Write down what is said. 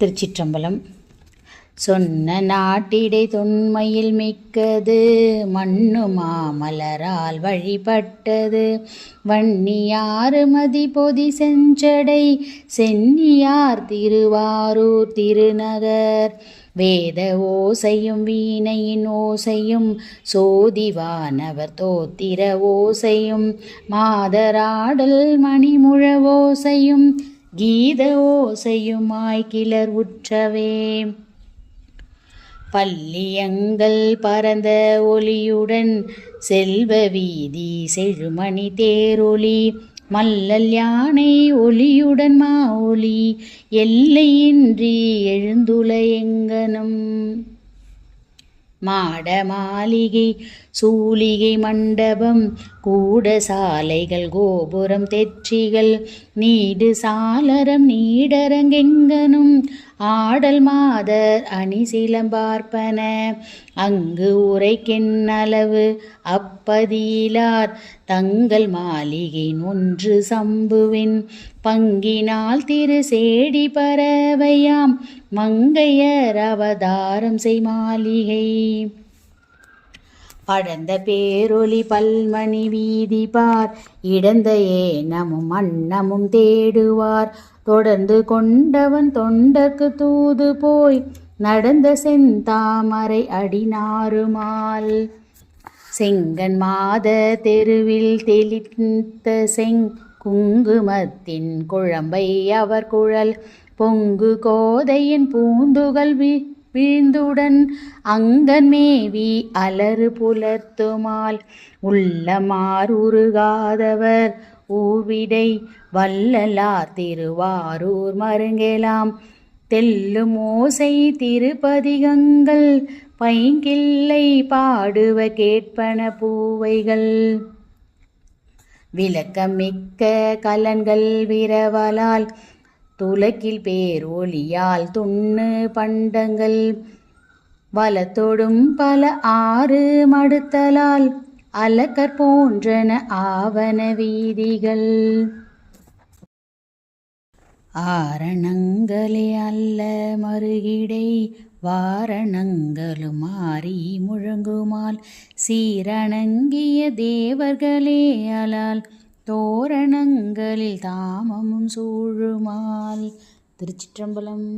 திருச்சிற்றம்பலம். சொன்ன நாட்டிடை தொன்மையில் மிக்கது மண்ணு மாமலரால் வழிபட்டது. வன்னியாறு மதி பொதி செஞ்சடை சென்னியார் திருவாரூர் திருநகர். வேத ஓசையும் வீணையின் ஓசையும் சோதிவானவர் தோத்திர ஓசையும் மாதராடல் மணிமுழ ஓசையும் கீத ஓசையுமாய் கிளர் உற்றவே. பள்ளியங்கள் பரந்த ஒளியுடன் செல்வ வீதி செழுமணி தேரொலி மல்லல் யானை ஒளியுடன் மா ஒளி எல்லையின்றி எழுந்துல எங்கனும். மாட மாளிகை சூலிகை மண்டபம் கூட சாலைகள் கோபுரம் தெற்றிகள் நீடு சாளரம் நீடரங்கெங்கனும் ஆடல் மாதர் அணி சிலம்பார்ப்பன அங்கு உரைக்கென்னளவு அப்பதியிலார் தங்கள் மாளிகையின் ஒன்று சம்புவின் பங்கினால் திரு சேடி பறவையாம் மங்கையர் அவதாரம் செய் மாளிகை. படந்த பேரொலி பல்மணி வீதி பார் இடந்த ஏனமும் அன்னமும் தேடுவார். தொடர்ந்து கொண்டவன் தொண்டர்க்கு தூது போய் நடந்த செந்தாமரை அடினாருமால். செங்கன் மாத தெருவில் தெளித்த செங் குங்குமத்தின் குழம்பை அவர் குழல். பொங்கு கோதையின் பூந்துகள் வி வீழ்ந்துடன் அங்கன்மேவி அலறு புலர்த்துமால் உள்ளமாறுருகாதவர் ஊர்விடை வல்லலார் திருவாரூர் மருங்கெலாம். தெல்லும் ஓசை திருப்பதிகங்கள் பைங்கில்லை பாடுவ கேட்பன பூவைகள். விளக்கமிக்க கலன்கள் விரவலால் துலக்கில் பேர் ஒளியால் துண்ணு பண்டங்கள். வலத்தொடும் பல ஆறு மடுத்தலால் அலக்கற் போன்றன ஆவன வீதிகள். ஆரணங்களே அல்ல மறுகிடை வாரணங்களும் மாறி முழங்குமால். சீரணங்கிய தேவர்களே அலால் தோரணங்களில் தாமமும் சூழுமால் திருச்சிற்றம்பலம்